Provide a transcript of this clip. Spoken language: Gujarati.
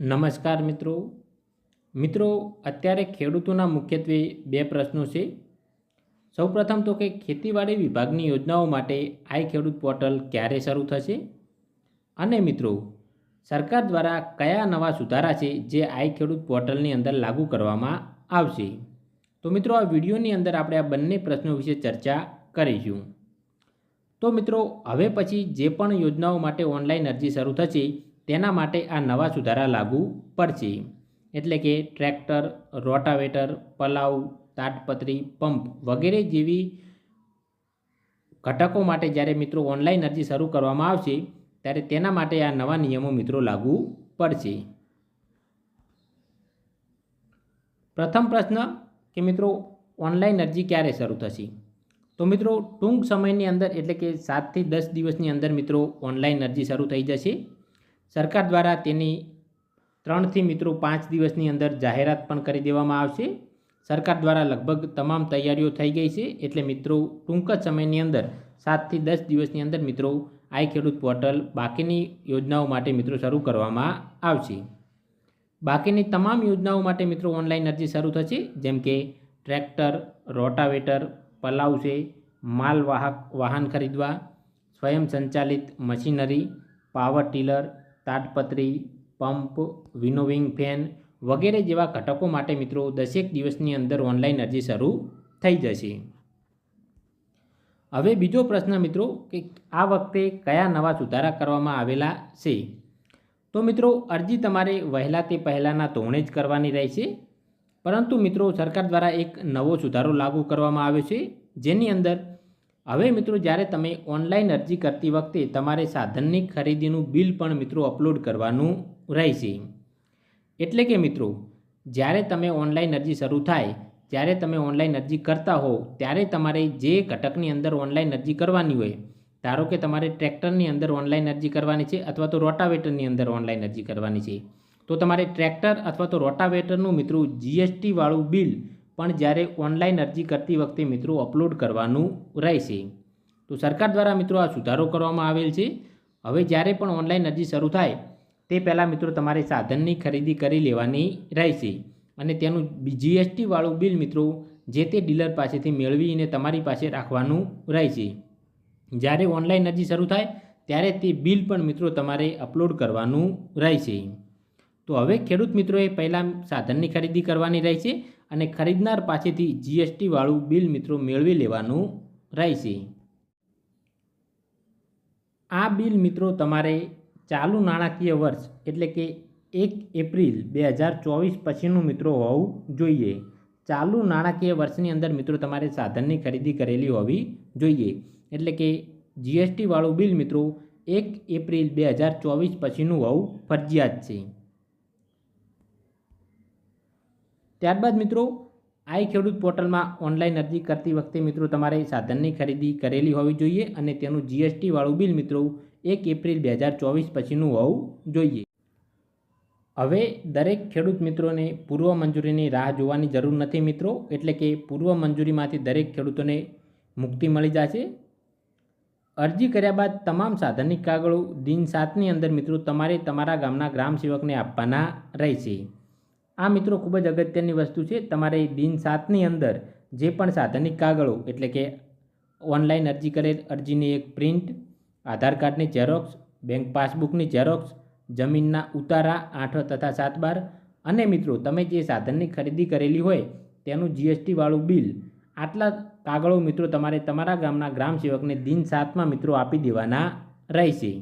નમસ્કાર મિત્રો. મિત્રો, અત્યારે ખેડૂતોના મુખ્યત્વે બે પ્રશ્નો છે. સૌપ્રથમ તો કે ખેતીવાડી વિભાગની યોજનાઓ માટે આઈ ખેડૂત પોર્ટલ ક્યારે શરૂ થશે? અને મિત્રો, સરકાર દ્વારા કયા નવા સુધારા છે જે આઈ ખેડૂત પોર્ટલની અંદર લાગુ કરવામાં આવશે? તો મિત્રો, આ વિડીયોની અંદર આપણે આ બંને પ્રશ્નો વિશે ચર્ચા કરીશું. તો મિત્રો, હવે પછી જે પણ યોજનાઓ માટે ઓનલાઈન અરજી શરૂ થશે તેના માટે આ નવા સુધારા લાગુ પડશે. એટલે કે ટ્રેક્ટર, રોટાવેટર, પલાવ તાટપત્રી પંપ વગેરે જેવી ઘટકો માટે જ્યારે મિત્રો ઓનલાઈન અરજી શરૂ કરવામાં આવશે, ત્યારે તેના માટે આ નવા નિયમો મિત્રો લાગુ પડશે. પ્રથમ પ્રશ્ન કે મિત્રો ઓનલાઈન અરજી ક્યારે શરૂ થશે? તો મિત્રો ટૂંક સમયની અંદર એટલે કે સાતથી દસ દિવસની અંદર મિત્રો ઓનલાઈન અરજી શરૂ થઈ જશે. સરકાર દ્વારા તેની ત્રણથી મિત્રો પાંચ દિવસની અંદર જાહેરાત પણ કરી દેવામાં આવશે. સરકાર દ્વારા લગભગ તમામ તૈયારીઓ થઈ ગઈ છે. એટલે મિત્રો, ટૂંક જ સમયની અંદર, સાતથી દસ દિવસની અંદર મિત્રો, આઈ ખેડૂત પોર્ટલ બાકીની યોજનાઓ માટે મિત્રો શરૂ કરવામાં આવશે. બાકીની તમામ યોજનાઓ માટે મિત્રો ઓનલાઈન અરજી શરૂ થશે. જેમ કે ટ્રેક્ટર, રોટાવેટર, પલાવ છે, માલવાહક, વાહન ખરીદવા, સ્વયં સંચાલિત મશીનરી, પાવર ટીલર તાટપત્રી પંપ, વિનોવિંગ ફેન વગેરે જેવા ઘટકો માટે મિત્રો દસેક દિવસની અંદર ઓનલાઈન અરજી શરૂ થઈ જશે. હવે બીજો પ્રશ્ન મિત્રો કે આ વખતે કયા નવા સુધારા કરવામાં આવેલા છે? તો મિત્રો અરજી તમારે વહેલા તે પહેલાંના ધોરણે જ કરવાની રહેશે. પરંતુ મિત્રો સરકાર દ્વારા એક નવો સુધારો લાગુ કરવામાં આવ્યો છે. જેની અંદર હવે મિત્રો, જ્યારે તમે ઓનલાઈન અરજી કરતી વખતે તમારે સાધનની ખરીદીનું બિલ પણ મિત્રો અપલોડ કરવાનું રહેશે. એટલે કે મિત્રો, જ્યારે તમે ઓનલાઈન અરજી શરૂ થાય, જ્યારે તમે ઓનલાઈન અરજી કરતા હો, ત્યારે તમારે જે ઘટકની અંદર ઓનલાઈન અરજી કરવાની હોય, ધારો કે તમારે ટ્રેક્ટરની અંદર ઓનલાઈન અરજી કરવાની છે અથવા તો રોટાવેટરની અંદર ઓનલાઈન અરજી કરવાની છે, તો તમારે ટ્રેક્ટર અથવા તો રોટાવેટરનું મિત્રો જીએસટીવાળું બિલ પણ જ્યારે ઓનલાઈન અરજી કરતી વખતે મિત્રો અપલોડ કરવાનું રહેશે. તો સરકાર દ્વારા મિત્રો આ સુધારો કરવામાં આવેલ છે. હવે જ્યારે પણ ઓનલાઈન અરજી શરૂ થાય, તે પહેલાં મિત્રો તમારે સાધનની ખરીદી કરી લેવાની રહેશે. અને તેનું જીએસટીવાળું બિલ મિત્રો, જે તે ડીલર પાસેથી મેળવીને તમારી પાસે રાખવાનું રહેશે. જ્યારે ઓનલાઈન અરજી શરૂ થાય, ત્યારે તે બિલ પણ મિત્રો તમારે અપલોડ કરવાનું રહેશે. તો હવે ખેડૂત મિત્રોએ પહેલાં સાધનની ખરીદી કરવાની રહેશે. અને ખરીદનાર પાસેથી જીએસટીવાળું બિલ મિત્રો મેળવી લેવાનું રહેશે. આ બિલ મિત્રો તમારે ચાલુ નાણાકીય વર્ષ એટલે કે એક એપ્રિલ બે હજાર ચોવીસ પછીનું મિત્રો હોવું જોઈએ. ચાલુ નાણાકીય વર્ષની અંદર મિત્રો તમારે સાધનની ખરીદી કરેલી હોવી જોઈએ. એટલે કે જીએસટીવાળું બિલ મિત્રો એક એપ્રિલ બે હજાર ચોવીસ પછીનું હોવું ફરજિયાત છે. ત્યારબાદ મિત્રો, આઈ ખેડૂત પોર્ટલમાં ઓનલાઈન અરજી કરતી વખતે મિત્રો તમારે સાધનની ખરીદી કરેલી હોવી જોઈએ અને તેનું જીએસટીવાળું બિલ મિત્રો એક એપ્રિલ બે હજાર ચોવીસ પછીનું હોવું જોઈએ. હવે દરેક ખેડૂત મિત્રોને પૂર્વ મંજૂરીની રાહ જોવાની જરૂર નથી મિત્રો, એટલે કે પૂર્વ મંજૂરીમાંથી દરેક ખેડૂતોને મુક્તિ મળી જશે. અરજી કર્યા બાદ તમામ સાધનિક કાગળો દિન સાતની અંદર મિત્રો તમારે તમારા ગામના ગ્રામ સેવકને આપવાના રહેશે. આ મિત્રો ખૂબ જ અગત્યની વસ્તુ છે. તમારે દિન સાતની અંદર જે પણ સાધનિક કાગળો, એટલે કે ઓનલાઈન અરજી કરેલ અરજીની એક પ્રિન્ટ, આધાર કાર્ડની ઝેરોક્સ, બેંક પાસબુકની ઝેરોક્સ, જમીનના ઉતારા આઠ તથા સાત બાર અને મિત્રો તમે જે સાધનની ખરીદી કરેલી હોય તેનું જીએસટીવાળું બિલ, આટલા કાગળો મિત્રો તમારે તમારા ગામના ગ્રામ સેવકને દિન સાતમાં મિત્રો આપી દેવાના રહેશે.